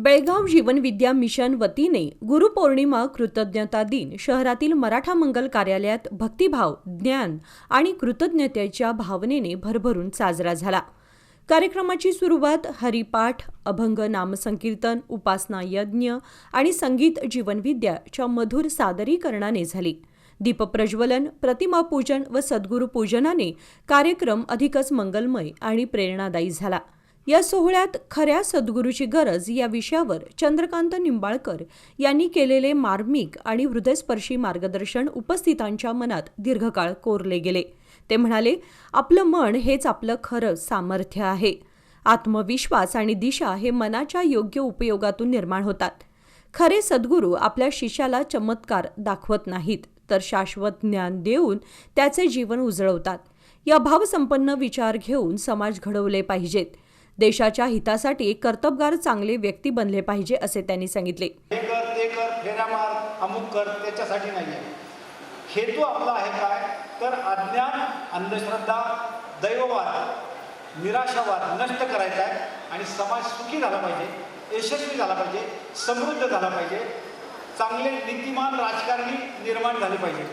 Belgaum Jeevanvidya mission वतीने गुरुपौर्णिमा कृतज्ञता दिन शहरातील मराठा मंगल कार्यालयात भक्तिभाव ज्ञान आणि कृतज्ञतेच्या भावनेने भरभरून साजरा झाला. कार्यक्रमाची सुरुवात हरिपाठ अभंग नामसंकीर्तन उपासना यज्ञ आणि संगीत जीवनविद्याच्या मधुर सादरीकरणाने झाली. दीपप्रज्वलन प्रतिमा पूजन व सद्गुरुपूजनाने कार्यक्रम अधिकच मंगलमय आणि प्रेरणादायी झाला. या सोहळ्यात खऱ्या सद्गुरूची गरज या विषयावर चंद्रकांत निंबाळकर यांनी केलेले मार्मिक आणि हृदयस्पर्शी मार्गदर्शन उपस्थितांच्या मनात दीर्घकाळ कोरले गेले. ते म्हणाले आपलं मन हेच आपलं खरं सामर्थ्य आहे. आत्मविश्वास आणि दिशा हे मनाच्या योग्य उपयोगातून निर्माण होतात. खरे सद्गुरू आपल्या शिष्याला चमत्कार दाखवत नाहीत तर शाश्वत ज्ञान देऊन त्याचे जीवन उजळवतात. या भावसंपन्न विचार घेऊन समाज घडवले पाहिजेत. देशाच्या हितासाठी कर्तबगार चांगले व्यक्ती बनले पाहिजे असे त्यांनी सांगितले. हे कर ते कर फेऱ्या मार अमुक कर त्याच्यासाठी नाही आहे हेतू आपला आहे काय? तर अज्ञान अंधश्रद्धा दैववाद निराशावाद नष्ट करायचा आहे आणि समाज सुखी झाला पाहिजे यशस्वी झाला पाहिजे समृद्ध झाला पाहिजे. चांगले नीतिमान राजकारणी निर्माण झाले पाहिजे.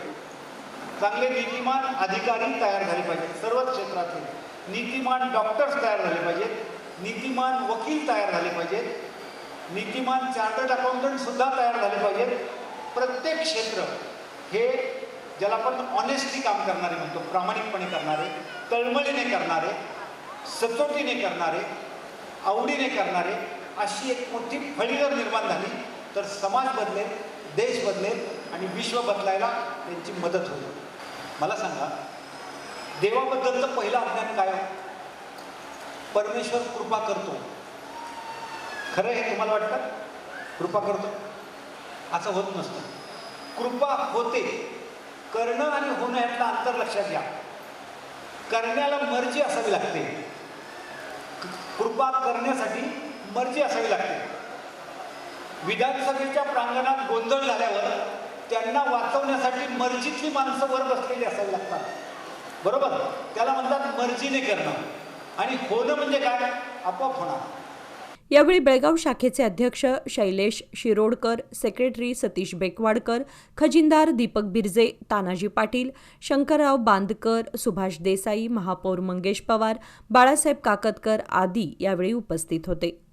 चांगले नीतिमान अधिकारी तयार झाले पाहिजे सर्वच क्षेत्रातले नीतिमान डॉक्टर्स तयार झाले पाहिजेत. नीतिमान वकील तयार झाले पाहिजेत. नीतिमान चार्टर्ड अकाउंटंटसुद्धा तयार झाले पाहिजेत. प्रत्येक क्षेत्र हे ज्याला आपण ऑनेस्टली काम करणारे म्हणतो प्रामाणिकपणे करणारे तळमळीने करणारे सचोटीने करणारे आवडीने करणारे अशी एक मोठी फळीदर निर्माण झाली तर समाज बदलेल देश बदलेल आणि विश्व बदलायला त्यांची मदत होईल. मला सांगा देवाबद्दलचं पहिलं अज्ञान परमेश्वर कृपा करतो. खरं हे तुम्हाला वाटतं? कृपा करतो? असं होत नसतं. कृपा होते. करणं आणि होणं यातलं अंतर लक्षात घ्या. करण्याला मर्जी असावी लागते. कृपा करण्यासाठी मर्जी असावी लागते. विधानसभेच्या प्रांगणात गोंधळ झाल्यावर त्यांना वाचवण्यासाठी मर्जीतली माणसं वर बसलेली असावी लागतात. बरोबर? त्याला म्हणतात मर्जीने करणं. आणि होणं म्हणजे काय? आपोआप होणार. यावेळी बेळगाव शाखेचे अध्यक्ष शैलेश शिरोडकर सेक्रेटरी सतीश बेकवाडकर खजिनदार दीपक बिर्जे तानाजी पाटील शंकरराव बांदकर सुभाष देसाई महापौर मंगेश पवार बाळासाहेब काकतकर आदी यावेळी उपस्थित होते.